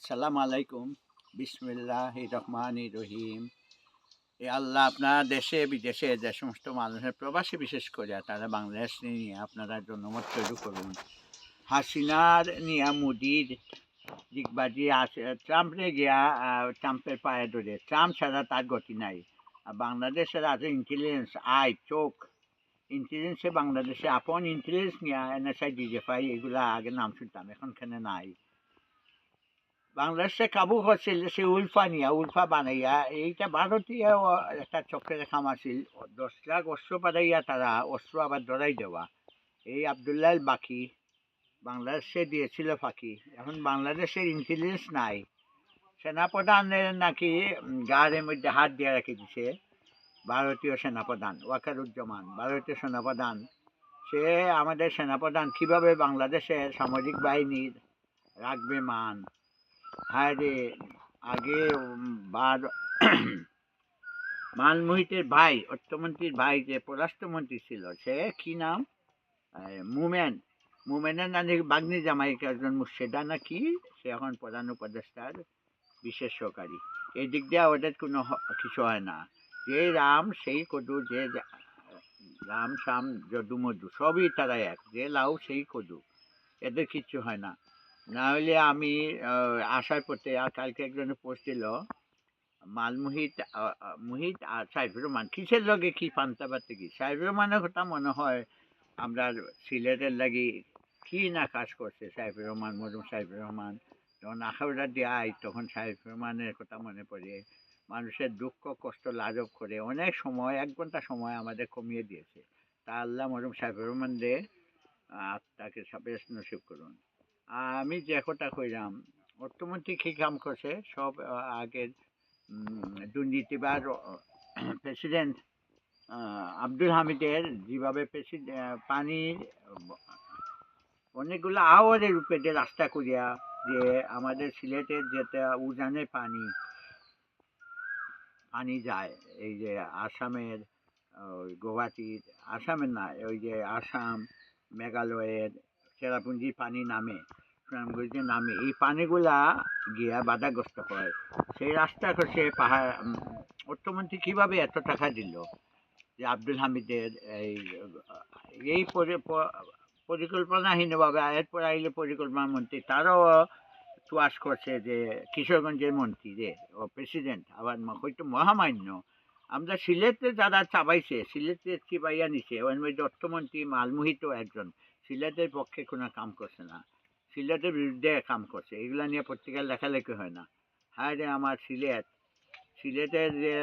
আসসালামু আলাইকুম। বিসমিল্লাহ রহমান ই রহিম। এ আল্লাহ আপনার দেশে, বিদেশে যে সমস্ত মানুষের প্রবাসী, বিশেষ করে তারা বাংলাদেশ নিয়ে আপনারা জনমত তৈরি করুন। হাসিনার নিয়া মোদির দিকবাজি ট্রাম্পে গিয়া ট্রাম্পের পায়ে ধরে। ট্রাম্প ছাড়া তার গতি নাই। বাংলাদেশের আছে ইন্টেলিজেন্স আই, চোখ ইন্টেলিজেন্সে বাংলাদেশে আপন ইন্টেলিজেন্স নিয়ে এনএসআই ডিজেফাই এগুলা আগে নাম শুনতাম, এখন এখানে নাই? বাংলাদেশে কাবু করছিল সে উলফা নিয়া, উলফা বানাইয়া, এইটা ভারতীয় একটা চক্রের খাম আছিল। দশ লাখ অস্ত্র পাঠাইয়া তারা অস্ত্র আবার ধরাই দেওয়া। এই আবদুল্লাহ বাকি বাংলাদেশে দিয়েছিল ফাঁকি। এখন বাংলাদেশের ইন্টেলিজেন্স নাই। সেনাপ্রধানের নাকি গাড়ির মধ্যে হাত দিয়ে রেখে দিছে ভারতীয় সেনাপ্রধান ওয়াকারুজ্জামান। ভারতীয় সেনাপ্রধান, সে আমাদের সেনাপ্রধান কীভাবে বাংলাদেশের সামরিক বাহিনীর রাখবে মান হ্যাঁ রে, আগে বার মালমোহিতের ভাই, অর্থমন্ত্রীর ভাই যে পররাষ্ট্রমন্ত্রী ছিল, সে কি নাম? মুমেন। মুমেনের নানি বাগ্নি জামাইকে একজন মুর্শেদা নাকি? সে এখন প্রধান উপদেষ্টার বিশেষ সহকারী এই দিক দিয়ে ওদের কোনো কিছু হয় না। যে রাম, সেই কদু, যে রাম শাম যদু মধু সবই তারা এক। যে লাউ, সেই কদু। এদের কিচ্ছু হয় না। না হলে আমি আসার পথে আর কালকে একজনে দিল মালমুহিত মুহিত আর সাইফুর রহমান। কিসের লগে কি পান্তা পাতে কি? সাইফুর রহমানের কথা মনে হয় আমরা সিলেটের লাগি কি না কাজ করছে সাইফুর রহমান মরুম সাইফুর রহমান। যখন আখাউড়া দিয়ে আই তখন সাইফুর রহমানের কথা মনে পড়ে। মানুষের দুঃখ, কষ্ট, লাজব করে অনেক সময়, এক ঘণ্টা সময় আমাদের কমিয়ে দিয়েছে। তা আল্লাহ মরুম সাইফুর রহমান দে তাকে বেশ নসিব করুন। আমি যে কথা কইলাম, অর্থমন্ত্রী কি কাম করছে? সব আগের দুর্নীতিবার প্রেসিডেন্ট আব্দুল হামিদের যেভাবে পানির, অনেকগুলো আওয়ারের রূপে যে রাস্তা করিয়া যে আমাদের সিলেটের যেটা উজানে পানি পানি যায়, এই যে আসামের ওই গুয়াহাটির, আসামের না, ওই যে আসাম, মেঘালয়ের চেরাপুঞ্জির পানি নামে সুনামগঞ্জের নামে এই পানিগুলা গিয়া বাধাগ্রস্ত হয় সেই রাস্তা করছে পাহাড় অর্থমন্ত্রী কীভাবে এত টাকা দিল যে আব্দুল হামিদের এই এই পরি- প- পরিকল্পনাহীনভাবে এরপর আইলে পরিকল্পনা মন্ত্রী তারও চুয়াস করছে যে কিশোরগঞ্জের মন্ত্রী যে ও প্রেসিডেন্ট আবার হয়তো মহামান্য আমরা সিলেটে যারা চাবাইছে সিলেটে চিবাইয়া নিছে অর্থমন্ত্রী মালমোহিত একজন সিলেটের পক্ষে কোনো কাম করছে না। সিলেটের বিরুদ্ধে কাম করছে। এগুলা নিয়ে পত্রিকার লেখালেখি হয় না। হ্যাঁ রে আমার সিলেট। সিলেটের যে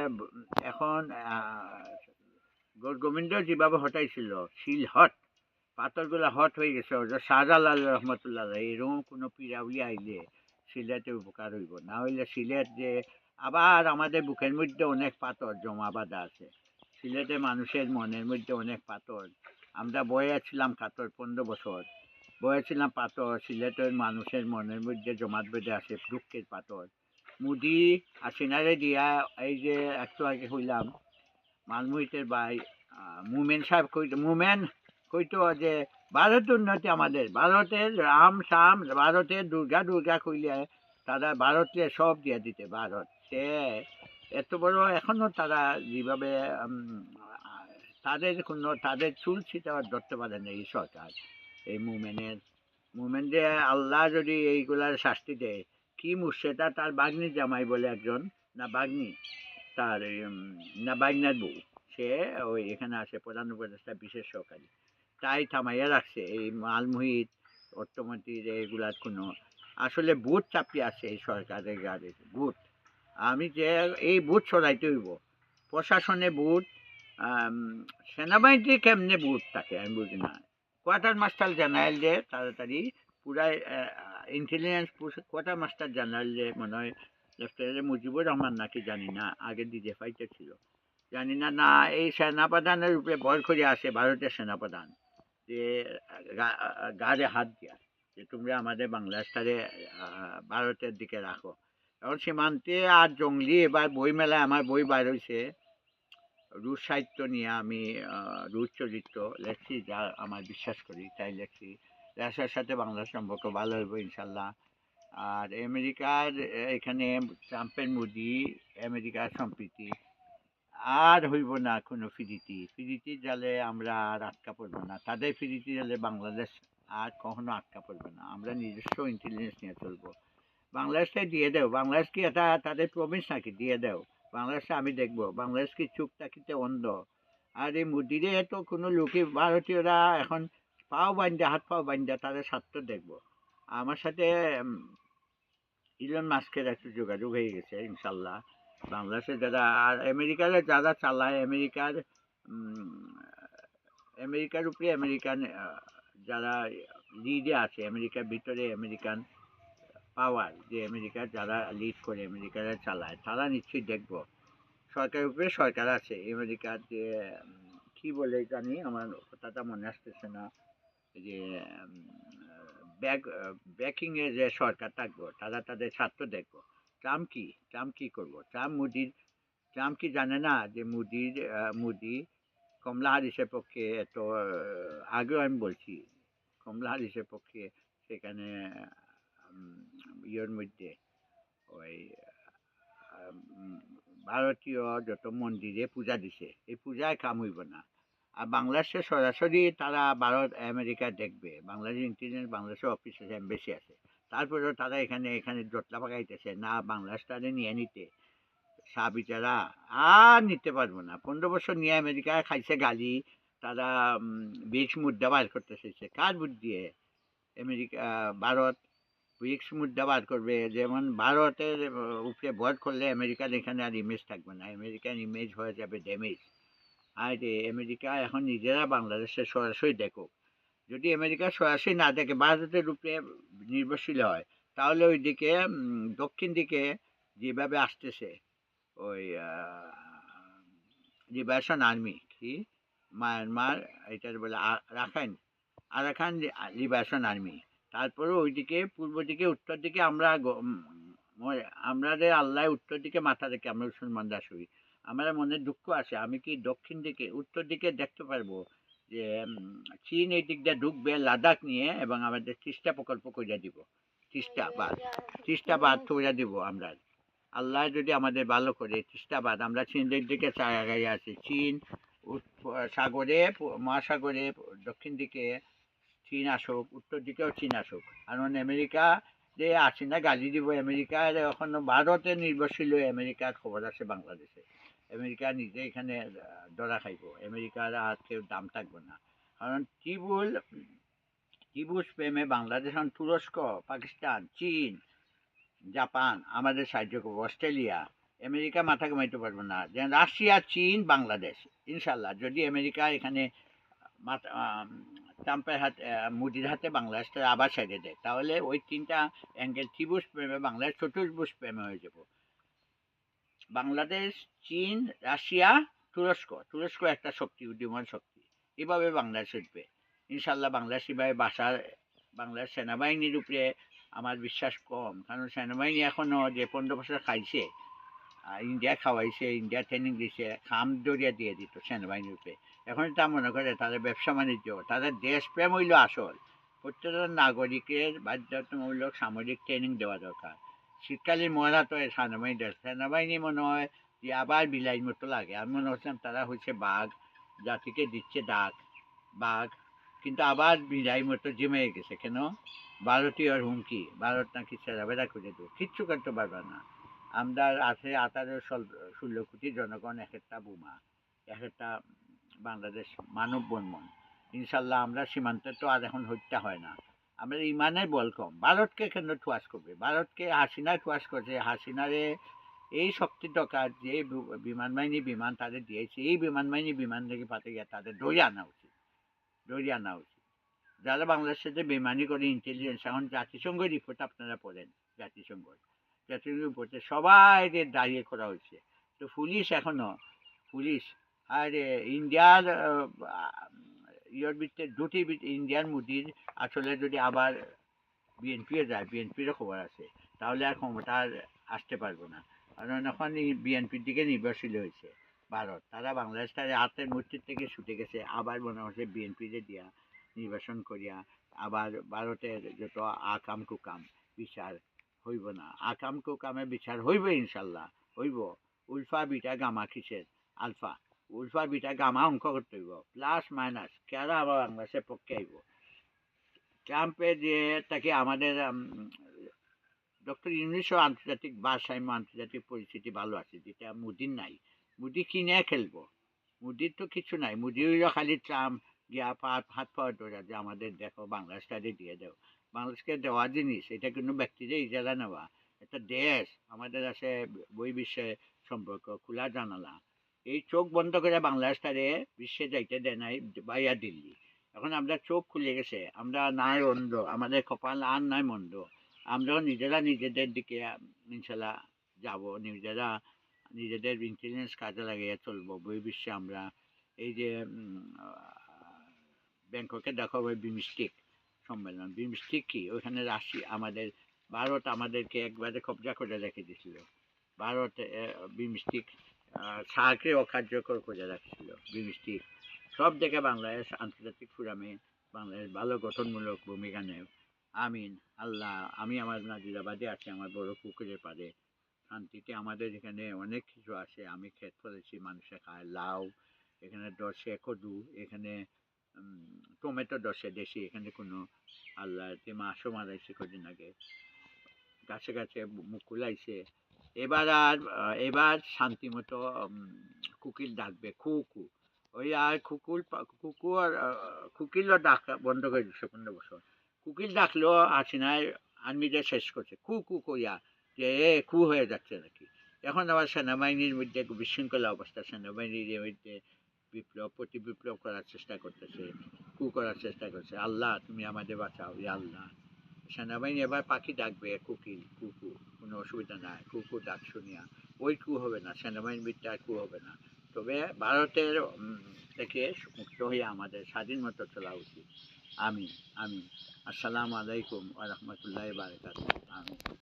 এখন গোবিন্দ যেভাবে হটাইছিল, শিল হট, পাথরগুলো হট হয়ে গেছে শাহজালাল রহমতুল্লাহ এরকম কোনো পিড়াউলি আইলে সিলেটে উপকার হইব। না হইলে সিলেট যে, আবার আমাদের বুকের মধ্যে অনেক পাথর জমা বাঁধা আছে। সিলেটে মানুষের মনের মধ্যে অনেক পাথর। আমরা বয়ে ছিলাম কাতর পনেরো বছর। বয়ে ছিলাম পাথর, সিলেটের মানুষের মনের মধ্যে জমাট বেঁধে আছে দুঃখের পাথর। মুদি হাসিনারে দিয়া এই যে একটু আগে হইলাম, মালমুহিতের ভাই মুমেন সাহেব কইত মুমেন কইতো যে, ভারত উন্নতি আমাদের, ভারতের রাম শাম ভারতের দুর্গা দুর্গা কইলে তারা ভারতে সব দিয়ে দিতে, ভারত। এত বড় এখনও তারা যেভাবে তাদের কোনো, তাদের চুল ছিটাও ধরতে পারে না এই সরকার, এই মুমেনের। মুমেন যে আল্লাহ যদি এইগুলার শাস্তি দেয়, কি মুর্শেদা তার বাগ্নি জামাই বলে একজন, না বাগ্নি, তার না বাগনার বউ। সে ওই এখানে আসে প্রধান উপদেষ্টা, বিশেষ সহকারী। তাই থামাইয়া রাখছে এই মালমুহিত, অর্থমন্ত্রীর এইগুলার কোনো। আসলে বুট চাপিয়ে আছে এই সরকারের গাড়ি বুট আমি যে এই বুট সরাইতে হইব, প্রশাসনে বুট সেনাবাহিনীতে কেমনে বুট থাকে আমি বুঝি না। কোয়ার্টার মাস্টার জেনারেল যে, তাড়াতাড়ি পুরাই ইন্টেলিজেন্স কোয়ার্টার মাস্টার জেনারেল যে, মনে হয় লেফটেন্যান্ট মুজিবুর রহমান নাকি জানি না, আগে দিজে ফাইতে ছিল। জানি না না, এই সেনাপ্রধানের উপরে ভর করে আসে ভারতের সেনাপ্রধান, যে গাড়ে হাত দিয়া, যে তোমরা আমাদের বাংলাদেশটারে ভারতের দিকে রাখো। এখন সীমান্তে আর জঙ্গলি এবার বই মেলায় আমার বই বার হয়েছে রুশ সাহিত্য নিয়ে আমি রুশ চরিত্র লেখছি যা আমার বিশ্বাস করি, তাই লেখছি লেখার সাথে বাংলা সম্পর্ক ভালো হইব, ইনশাল্লাহ। আর আমেরিকার এখানে ট্রাম্পের মোদি, আমেরিকার সম্প্রীতি। আর হইব না কোনো ফিরিতি। ফিরিতি জালে আমরা আর আটকা পড়ব না। তাদের ফিরিতি জালে বাংলাদেশ আর কখনো আটকা পড়বে না। আমরা নিজস্ব ইন্টেলিজেন্স নিয়ে চলবো। বাংলাদেশকে দিয়ে দেও। বাংলাদেশ কি এটা তাদের প্রমিস নাকি? দিয়ে দেও। বাংলাদেশে আমি দেখব। বাংলাদেশ কি চুপ থাকিতে অন্ধ? আর এই মোদিরে তো কোনো লোকে ভারতীয়রা এখন পাও বান্ধা হাত পাও বান্ধা তাদের স্বার্থ দেখব। আমার সাথে ইলন মাস্কের একটু যোগাযোগ হয়ে গেছে, ইনশাল্লাহ। বাংলাদেশে যারা, আর আমেরিকার যারা চালায়, আমেরিকার আমেরিকার উপরে আমেরিকান যারা লিডে আছে, আমেরিকার ভিতরে আমেরিকান পাওয়ার যে আমেরিকার যারা লিড করে আমেরিকারা চালায়, তারা নিশ্চয়ই দেখব। সরকারের উপরে সরকার আছে, আমেরিকার যে কি বলে জানি, আমার কথাটা মনে আসতেছে না। যে ব্যাক ব্যাকিংয়ে যে সরকার থাকব, তারা তাদের স্বার্থ দেখব। ট্রাম্প কি? ট্রাম্প কি করব? ট্রাম্প মোদির, ট্রাম্প কি জানে না যে মোদির মোদি কমলা হারিসের পক্ষে এত আগেও আমি বলছি, কমলা হারিসের পক্ষে সেখানে ইয়ের মধ্যে, ওই ভারতীয় যত মন্দিরে পূজা দিছে, এই পূজায় কাম হইব না। আর বাংলাদেশে সরাসরি তারা ভারত, আমেরিকা দেখবে, বাংলাদেশ ইন্টেলিজেন্স বাংলাদেশের অফিস আছে এম্বাসি আছে, তারপরেও তারা এখানে এখানে জটলা পাকাইতেছে, না বাংলাদেশ তাদের নিয়ে নিতে। সা বিচারা আর নিতে পারব না। পনেরো বছর নিয়ে আমেরিকা খাইছে গালি, তারা ব্রিক্স মুদ্রা বার করতে চাইছে কার বুদ্ধি আমেরিকা, ভারত ব্রিক্স মুদ্রা বার করবে। যেমন ভারতের উপরে ভর করলে আমেরিকার এখানে আর ইমেজ থাকবে না। আমেরিকান ইমেজ হয়ে যাবে ড্যামেজ আর আমেরিকা এখন নিজেরা বাংলাদেশে সরাসরি দেখুক যদি আমেরিকা সরাসরি না দেখে ভারতের উপরে নির্ভরশীল হয় তাহলে ওইদিকে উম, দক্ষিণ দিকে যেভাবে আসতেছে ওই লিবারেশন আর্মি কি? মায়ানমার এটার বলে আ- রাখাইন। আরাকান লিবারেশন আর্মি তারপরে ওইদিকে, পূর্ব দিকে, উত্তর দিকে আমরা আমাদের আল্লাহ উত্তর দিকে মাথা রেখে আমরা মুসলমানরা শুই আমার মনে দুঃখ আছে আমি কি দক্ষিণ দিকে, উত্তর দিকে দেখতে পারব? যে চীন এই দিক দিয়ে ঢুকবে লাদাখ নিয়ে, এবং আমাদের তিস্তা প্রকল্প করে দিব। তিস্তা বাদ তিস্তা দিব আমরা। আল্লাহ যদি আমাদের ভালো করে তিস্তা আমরা চীনের দিকে চাগাই আছি। চীন সাগরে, মহাসাগরে, দক্ষিণ দিকে চীন আসুক, উত্তর দিকেও চীন আসুক। কারণ আমেরিকা যে আসি না, গালি দিব আমেরিকার এখন ভারতে নির্ভরশীল হয়ে আমেরিকার খবর আছে বাংলাদেশে। আমেরিকা নিজে এখানে ধরা খাইব। আমেরিকার আর কেউ দাম থাকবে না কারণ ত্রিভুল ত্রিভুজ প্রেমে বাংলাদেশ তুরস্ক পাকিস্তান, চীন, জাপান আমাদের সাহায্য করব অস্ট্রেলিয়া আমেরিকা মাথা কামাইতে পারবে না। যেন রাশিয়া চীন, বাংলাদেশ ইনশাল্লাহ যদি আমেরিকা এখানে মাথা ট্রাম্পের হাতে মোদির হাতে বাংলাদেশটা আবার ছেড়ে দেয়। তাহলে ওই তিনটা অ্যাঙ্গেল ত্রিভুজ প্রেমে, বাংলাদেশ চতুর্ভুজ প্রেমে হয়ে যাব। বাংলাদেশ, চীন, রাশিয়া, তুরস্ক। তুরস্ক একটা শক্তি, উদীয়মান শক্তি। এভাবে বাংলাদেশ উঠবে। ইনশাল্লাহ বাংলাদেশ এভাবে বাসার, বাংলাদেশ সেনাবাহিনীর উপরে আমার বিশ্বাস কম। কারণ সেনাবাহিনী এখনও যে পনেরো বছর খাইছে ইন্ডিয়া খাওয়াইছে ইন্ডিয়া ট্রেনিং দিছে খাম দরিয়া দিয়ে দিত সেনাবাহিনীর উপরে। এখন তা মনে করে তাদের ব্যবসা বাণিজ্য, তাদের দেশপ্রেম হইল আসল। প্রত্যেকটা নাগরিকের বাধ্যতামূলক সামরিক ট্রেনিং দেওয়া দরকার। শীতকালীন মহড়া তো সেনাবাহিনী সেনাবাহিনী মনে হয় যে আবার বিলাই মতো লাগে। আমি মনে হচ্ছিলাম তারা হচ্ছে বাঘ, জাতিকে দিচ্ছে ডাক, বাঘ, কিন্তু আবার বিলাই মতো জমে গেছে। কেন? ভারতীয় হুমকি, ভারত নাকি ছেড়াবেড়া করে দেবো। কিচ্ছু করতে পারবে না। আমরা আছে আঠারো ষোলো কোটি জনগণ, এক একটা বোমা, এক একটা বাংলাদেশ মানব বন্মন ইনশাল্লাহ আমরা সীমান্তে তো আর এখন হত্যা হয় না। আমরা ইমানের বল কম। ভারতকে কেন ঠুয়াস করবে? ভারতকে হাসিনা ঠুয়াস করছে। হাসিনারে এই শক্তি টকার যে বিমান বাহিনী বিমান তাদের দিয়েছে। এই বিমান বাহিনী বিমান থেকে পাতে গিয়ে তাদের ধরে আনা উচিত। ধরে আনা উচিত। যারা বাংলাদেশের সাথে বেমানি করে ইন্টেলিজেন্স এখন জাতিসংঘ রিপোর্ট আপনারা পড়েন, জাতিসংঘ। জাতিসংঘ রিপোর্টে সবাইকে দাঁড়িয়ে করা হয়েছে। তো পুলিশ এখনও, পুলিশ, আর ইন্ডিয়ার ইয়ের ভিতরে দুটি ইন্ডিয়ার মোদির আসলে যদি আবার বিএনপিও যায় বিএনপিরও খবর আছে, তাহলে আর ক্ষমতা আসতে পারব না। কারণ এখন বিএনপির দিকে নির্ভরশীল হয়েছে ভারত। তারা বাংলাদেশটার হাতের মূর্তির থেকে ছুটে গেছে, আবার মনে হচ্ছে বিএনপিতে দিয়া নির্বাচন করিয়া আবার ভারতের যত আকাম কুকাম বিচার হইব না। আকাম কুকামে বিচার হইব ইনশাল্লাহ। হইব। উলফা, বিটা, গামা কিসের? আলফা। উলফা, বিটা, গামা অঙ্ক করতে হইব। Plus, minus. কেরা আবার বাংলাদেশের পক্ষে আইব? ট্রাম্পে যে তাকে আমাদের ডক্টর ইউনিসও আন্তর্জাতিক ভারসাম্য, আন্তর্জাতিক পরিস্থিতি ভালো আছে, যেটা মোদির নাই। মোদি কিনে খেলব। মোদির তো কিছু নাই। মোদি হইল খালি ট্রাম্প গিয়া পা হাত পাওয়া ধরে যে আমাদের দেখো বাংলাদেশটাকে দিয়ে দাও। বাংলাদেশকে দেওয়া জিনিস, এটা কোনো ব্যক্তিদের ইজারা নেওয়া। একটা দেশ আমাদের আছে বই বিশ্বে সম্পর্ক, খোলা জানালা। এই চোখ বন্ধ করে বাংলাদেশটারে বিশ্বে যাইতে দেয় নাই বাইয়া দিল্লি। এখন আমরা চোখ খুলে গেছে, আমরা নাই অন্ধ, আমাদের কপাল আর নাই মন্দ। আমরাও নিজেরা নিজেদের দিকে, ইনশাল্লাহ যাব, নিজেরা নিজেদের ইন্টেলিজেন্স কাজে লাগিয়ে চলবো। বই বিশ্বে আমরা এই যে ব্যাংককে দেখো ওই বিমস্টিক সম্মেলন। বিমস্টিক কি ওখানে রাশি আমাদের ভারত আমাদেরকে একবারে কবজা করে রেখে দিয়েছিল। ভারত বিমস্টিক সাহাকে অকার্যকর করে রাখছিল। বিমস্টিক সব দিকে বাংলাদেশ আন্তর্জাতিক ফোরামে বাংলাদেশ ভালো গঠনমূলক ভূমিকা নেয়। আমিন, আল্লাহ, আমি আমার নাজিরাবাদে আছি, আমার বড় পুকুরের পাড়ে। শান্তিতে আমাদের এখানে অনেক কিছু আছে, আমি ক্ষেত ফলেছি মানুষে খায়, লাউ, এখানে দশে কদু এখানে টমেটো দশে দেশি, এখানে কোনো আল্লাহ মাছও মারাইছে কদিন আগে। গাছে গাছে মুকুল আইছে এবার আর এবার শান্তি মতো কুকিল ডাকবে খু ওই আর কুকুল পা- আর কুকিলও ডাক বন্ধ করে দিচ্ছে পনেরো বছর। কুকিল ডাকলেও হাসিনায় আর্মিদের শেষ করছে। কু কু কইয়া যে, এ কু হয়ে যাচ্ছে নাকি? এখন আবার সেনাবাহিনীর মধ্যে বিশৃঙ্খলা অবস্থা। সেনাবাহিনীর মধ্যে বিপ্লব, প্রতি বিপ্লব করার চেষ্টা করতেছে, কু করার চেষ্টা করছে। আল্লাহ, তুমি আমাদের বাঁচাও, ইয়া আল্লাহ। সেনাবাহিনী এবার পাখি ডাকবে কুকিল কুকু কোনো অসুবিধা নাই কুকু ডাক শুনিয়া। ওই কু হবে না সেনাবাহিনীর বিদ্যা কু হবে না। তবে ভারতের থেকে মুক্ত হয়ে আমাদের স্বাধীন মতো চলা উচিত। আমি আমি আসসালামু আলাইকুম ওয়া রাহমাতুল্লাহি ওয়া বারাকাতুহু। আমিন।